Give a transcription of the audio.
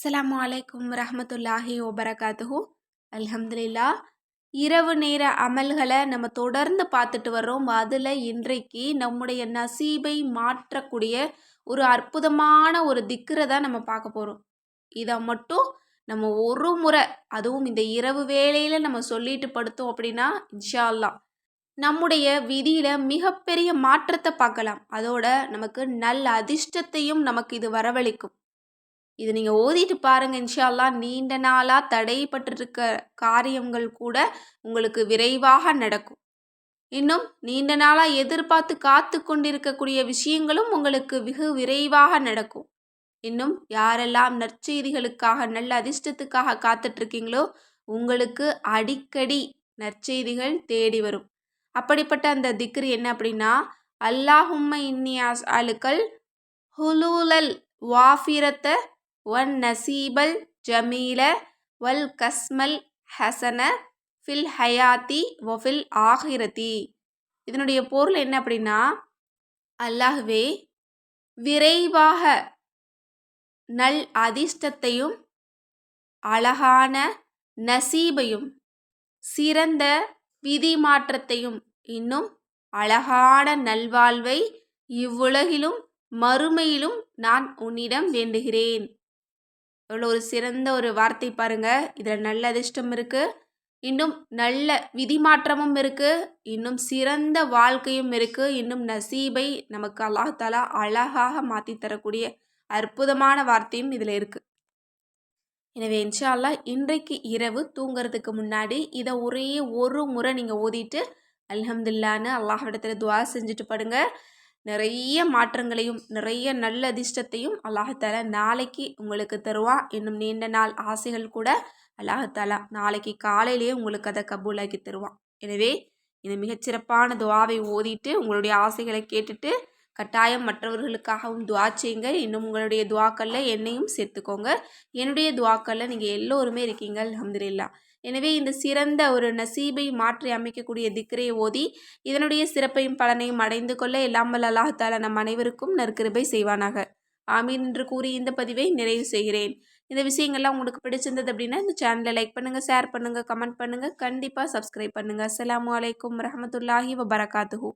அஸ்லாம் வலைக்கும் ரஹமத்துல்லாஹி வபரகாத்துஹு. அல்ஹம்துலில்லா இரவு நேர அமல்களை நம்ம தொடர்ந்து பார்த்துட்டு வர்றோம். அதில் இன்றைக்கு நம்முடைய நசீபை மாற்றக்கூடிய ஒரு அற்புதமான ஒரு திக்கரை தான் நம்ம பார்க்க போகிறோம் இதை மட்டும் நம்ம ஒரு முறை அதுவும் இந்த இரவு வேளையில் நம்ம சொல்லிட்டு படுத்தோம் அப்படின்னா இன்ஷா நம்முடைய விதியில் மிகப்பெரிய மாற்றத்தை பார்க்கலாம். அதோட நமக்கு நல்ல அதிர்ஷ்டத்தையும் நமக்கு இது வரவழைக்கும். இது நீங்கள் ஓதிட்டு பாருங்க. இன்ஷா நீண்ட நாளாக தடைப்பட்டிருக்க காரியங்கள் கூட உங்களுக்கு விரைவாக நடக்கும். இன்னும் நீண்ட நாளாக எதிர்பார்த்து காத்து கொண்டிருக்கக்கூடிய விஷயங்களும் உங்களுக்கு வெகு விரைவாக நடக்கும். இன்னும் யாரெல்லாம் நற்செய்திகளுக்காக நல்ல அதிர்ஷ்டத்துக்காக காத்துட்ருக்கீங்களோ உங்களுக்கு அடிக்கடி நற்செய்திகள் தேடி வரும். அப்படிப்பட்ட அந்த திக்ரு என்ன அப்படின்னா அல்லாஹும்ம இன்னியாஸ் அலுக்கல் ஹுலூலல் வாஃபிரத்தை ஒன் நசீபல் ஜமீல வல் கஸ்மல் ஹசன ஃபில் ஹயாத்தி ஒஃபில் ஆஹிரதி இதனுடைய பொருள் என்ன அப்படின்னா அல்லாஹ்வே விரைவாக நல் அதிர்ஷ்டத்தையும் அழகான நசீபையும் சிறந்த விதி மாற்றத்தையும் இன்னும் அழகான நல்வாழ்வை இவ்வுலகிலும் மறுமையிலும் நான் உன்னிடம் வேண்டுகிறேன். எவ்வளோ ஒரு சிறந்த ஒரு வார்த்தை பாருங்கள் இதில் நல்ல அதிர்ஷ்டம் இருக்குது இன்னும் நல்ல விதி மாற்றமும் இருக்குது இன்னும் சிறந்த வாழ்க்கையும் இருக்குது இன்னும் நசீபை நமக்கு அல்லாஹாலா அழகாக மாற்றி தரக்கூடிய அற்புதமான வார்த்தையும் இதில் இருக்குது எனவே இன்ஷால்லா இன்றைக்கு இரவு தூங்குறதுக்கு முன்னாடி இதை ஒரே ஒரு முறை நீங்கள் ஓதிட்டு அல்ஹம்துல்லான்னு இடத்துல துவா செஞ்சுட்டு படுங்க. நிறைய மாற்றங்களையும் நிறைய நல்ல அதிர்ஷ்டத்தையும் அல்லாஹால நாளைக்கு உங்களுக்கு தருவான் இன்னும் நீண்ட நாள் ஆசைகள் கூட அல்லாஹால நாளைக்கு காலையிலேயே உங்களுக்கு அதை கபூலாக்கி தருவான் எனவே இந்த மிகச்சிறப்பான துவாவை ஓதிட்டு உங்களுடைய ஆசைகளை கேட்டுட்டு கட்டாயம் மற்றவர்களுக்காகவும் துவா செய்யுங்க இன்னும் உங்களுடைய துவாக்களில் என்னையும் சேர்த்துக்கோங்க. என்னுடைய துவாக்களில் நீங்கள் எல்லோருமே இருக்கீங்க அலமதுல்லா எனவே இந்த சிறந்த ஒரு நசீபை மாற்றி அமைக்கக்கூடிய திக்கரை ஓதி இதனுடைய சிறப்பையும் பலனையும் அடைந்து கொள்ள இல்லாமல் அல்லாஹால நம் அனைவருக்கும் நற்கிருபை செய்வானாக. ஆமீன் என்று கூறி இந்த பதிவை நிறைவு செய்கிறேன். இந்த விஷயங்கள்லாம் உங்களுக்கு பிடிச்சிருந்தது அப்படின்னா இந்த சேனலை லைக் பண்ணுங்கள் ஷேர் பண்ணுங்கள் கமெண்ட் பண்ணுங்கள் கண்டிப்பாக சப்ஸ்கிரைப் பண்ணுங்கள் அஸ்லாம் வலைக்கம் வரமத்துல்லாஹி வபரகாத்துஹூ.